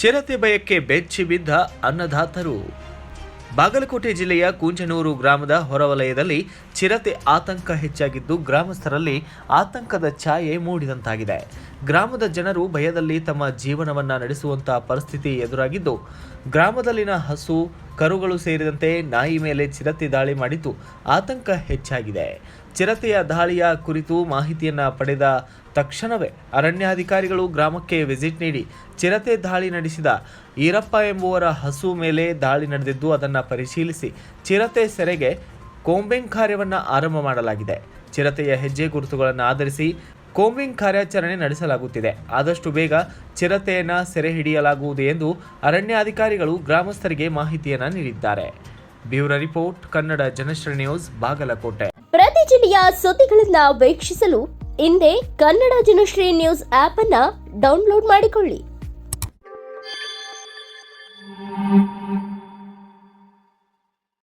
ಚಿರತೆ ಭಯಕ್ಕೆ ಬೆಚ್ಚಿ ಬಿದ್ದ ಅನ್ನದಾತರು. ಬಾಗಲಕೋಟೆ ಜಿಲ್ಲೆಯ ಕುಂಚನೂರು ಗ್ರಾಮದ ಹೊರವಲಯದಲ್ಲಿ ಚಿರತೆ ಆತಂಕ ಹೆಚ್ಚಾಗಿದ್ದು ಗ್ರಾಮಸ್ಥರಲ್ಲಿ ಆತಂಕದ ಛಾಯೆ ಮೂಡಿದಂತಾಗಿದೆ. ಗ್ರಾಮದ ಜನರು ಭಯದಲ್ಲಿ ತಮ್ಮ ಜೀವನವನ್ನ ನಡೆಸುವಂತಹ ಪರಿಸ್ಥಿತಿ ಎದುರಾಗಿದ್ದು, ಗ್ರಾಮದಲ್ಲಿನ ಹಸು, ಕರುಗಳು ಸೇರಿದಂತೆ ನಾಯಿ ಮೇಲೆ ಚಿರತೆ ದಾಳಿ ಮಾಡಿದ್ದು ಆತಂಕ ಹೆಚ್ಚಾಗಿದೆ. ಚಿರತೆಯ ದಾಳಿಯ ಕುರಿತು ಮಾಹಿತಿಯನ್ನ ಪಡೆದ ತಕ್ಷಣವೇ ಅರಣ್ಯಾಧಿಕಾರಿಗಳು ಗ್ರಾಮಕ್ಕೆ ವಿಸಿಟ್ ನೀಡಿ ಚಿರತೆ ದಾಳಿ ನಡೆಸಿದ. ಈರಪ್ಪ ಎಂಬುವರ ಹಸು ಮೇಲೆ ದಾಳಿ ನಡೆದಿದ್ದು ಅದನ್ನು ಪರಿಶೀಲಿಸಿ ಚಿರತೆ ಸೆರೆಗೆ ಕೋಂಬೆಂಗ್ ಕಾರ್ಯವನ್ನು ಆರಂಭ ಮಾಡಲಾಗಿದೆ. ಚಿರತೆಯ ಹೆಜ್ಜೆ ಗುರುತುಗಳನ್ನು ಆಧರಿಸಿ ಕೋಂಬಿಂಗ್ ಕಾರ್ಯಾಚರಣೆ ನಡೆಸಲಾಗುತ್ತಿದೆ. ಆದಷ್ಟು ಬೇಗ ಚಿರತೆಯನ್ನು ಸೆರೆ ಹಿಡಿಯಲಾಗುವುದು ಎಂದು ಅರಣ್ಯಾಧಿಕಾರಿಗಳು ಗ್ರಾಮಸ್ಥರಿಗೆ ಮಾಹಿತಿಯನ್ನು ನೀಡಿದ್ದಾರೆ. Bureau report, Kannada Janashree news, Bagalkote. ಪ್ರತಿ ಜಿಲ್ಲೆಯ ಸುದ್ದಿಗಳನ್ನ ವೀಕ್ಷಿಸಲು ಹಿಂದೆ ಕನ್ನಡ ಜನಶ್ರೀ ನ್ಯೂಸ್ ಆಪ್ ಅನ್ನ ಡೌನ್ಲೋಡ್ ಮಾಡಿಕೊಳ್ಳಿ.